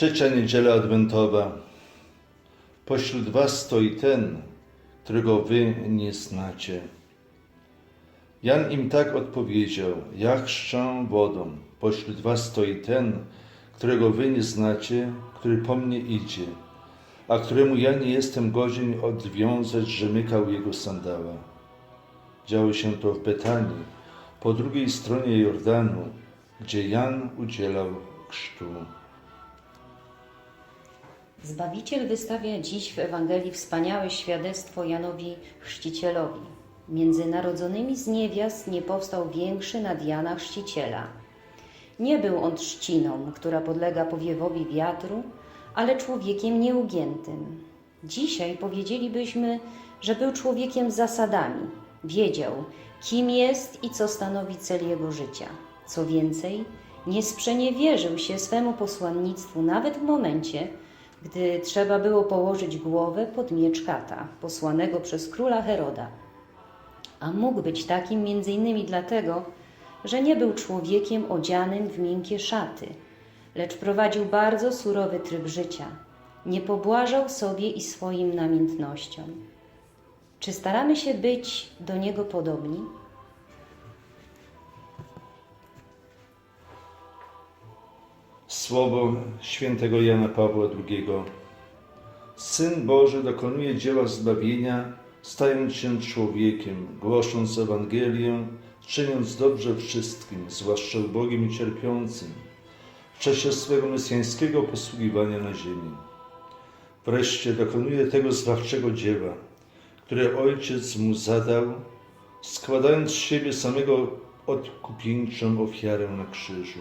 Trzecia niedziela adwentowa. Pośród was stoi ten, którego wy nie znacie. Jan im tak odpowiedział: Ja chrzczę wodą. Pośród was stoi ten, którego wy nie znacie, który po mnie idzie, a któremu ja nie jestem godzien odwiązać rzemykał jego sandała. Działo się to w Betanii, po drugiej stronie Jordanu, gdzie Jan udzielał chrztu. Zbawiciel wystawia dziś w Ewangelii wspaniałe świadectwo Janowi Chrzcicielowi. Między narodzonymi z niewiast nie powstał większy nad Jana Chrzciciela. Nie był on trzciną, która podlega powiewowi wiatru, ale człowiekiem nieugiętym. Dzisiaj powiedzielibyśmy, że był człowiekiem z zasadami. Wiedział, kim jest i co stanowi cel jego życia. Co więcej, nie sprzeniewierzył się swemu posłannictwu nawet w momencie, gdy trzeba było położyć głowę pod miecz kata, posłanego przez króla Heroda. A mógł być takim między innymi dlatego, że nie był człowiekiem odzianym w miękkie szaty, lecz prowadził bardzo surowy tryb życia. Nie pobłażał sobie i swoim namiętnościom. Czy staramy się być do niego podobni? Słowo świętego Jana Pawła II. Syn Boży dokonuje dzieła zbawienia, stając się człowiekiem, głosząc Ewangelię, czyniąc dobrze wszystkim, zwłaszcza ubogim i cierpiącym, w czasie swego mesjańskiego posługiwania na ziemi. Wreszcie dokonuje tego zbawczego dzieła, które Ojciec mu zadał, składając z siebie samego odkupieńczą ofiarę na krzyżu.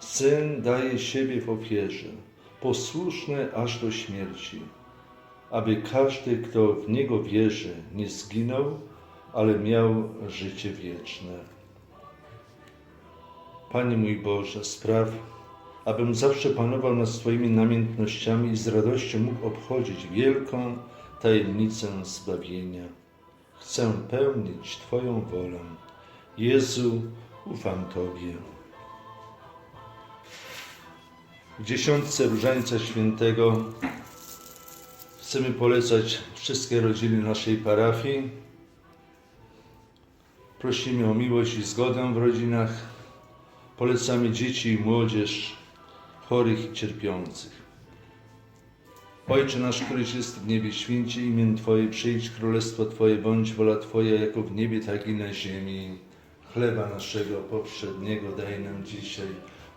Syn daje siebie w ofierze, posłuszny aż do śmierci, aby każdy, kto w Niego wierzy, nie zginął, ale miał życie wieczne. Panie mój Boże, spraw, abym zawsze panował nad swoimi namiętnościami i z radością mógł obchodzić wielką tajemnicę zbawienia. Chcę pełnić Twoją wolę. Jezu, ufam Tobie. W dziesiątce Różańca Świętego chcemy polecać wszystkie rodziny naszej parafii. Prosimy o miłość i zgodę w rodzinach. Polecamy dzieci i młodzież chorych i cierpiących. Ojcze nasz, któryś jest w niebie, święci imię Twoje, przyjdź królestwo Twoje, bądź wola Twoja, jako w niebie, tak i na ziemi. Chleba naszego poprzedniego daj nam dzisiaj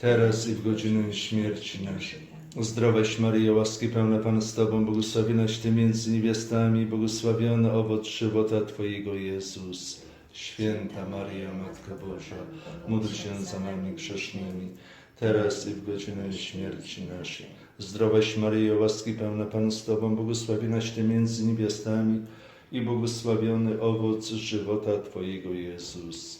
teraz i w godzinę śmierci naszej. Zdrowaś Maryjo, łaski pełna Pan z Tobą, błogosławionaś Ty między niewiastami, błogosławiony owoc żywota Twojego Jezus. Święta Maryjo, Matko Boża, módl się za nami grzesznymi, teraz i w godzinę śmierci naszej. Zdrowaś Maryjo, łaski pełna Pan z Tobą, błogosławionaś Ty między niewiastami i błogosławiony owoc żywota Twojego Jezus.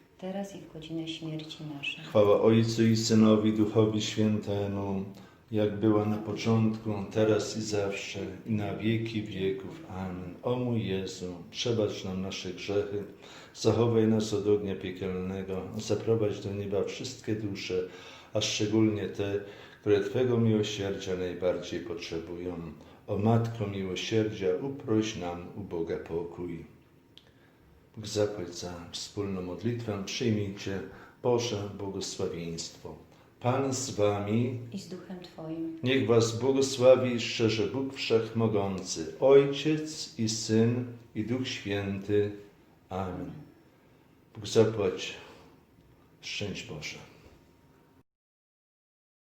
teraz i w godzinę śmierci naszej. Chwała Ojcu i Synowi, Duchowi Świętemu, jak była na początku, teraz i zawsze, i na wieki wieków. Amen. O mój Jezu, przebacz nam nasze grzechy, zachowaj nas od ognia piekielnego, zaprowadź do nieba wszystkie dusze, a szczególnie te, które Twego miłosierdzia najbardziej potrzebują. O Matko miłosierdzia, uproś nam u Boga pokój. Bóg zapłać za wspólną modlitwę, przyjmijcie Boże błogosławieństwo. Pan z wami, I z Duchem Twoim. niech was błogosławi szczerze Bóg Wszechmogący, Ojciec i Syn i Duch Święty. Amen. Bóg zapłać. Szczęść Boże.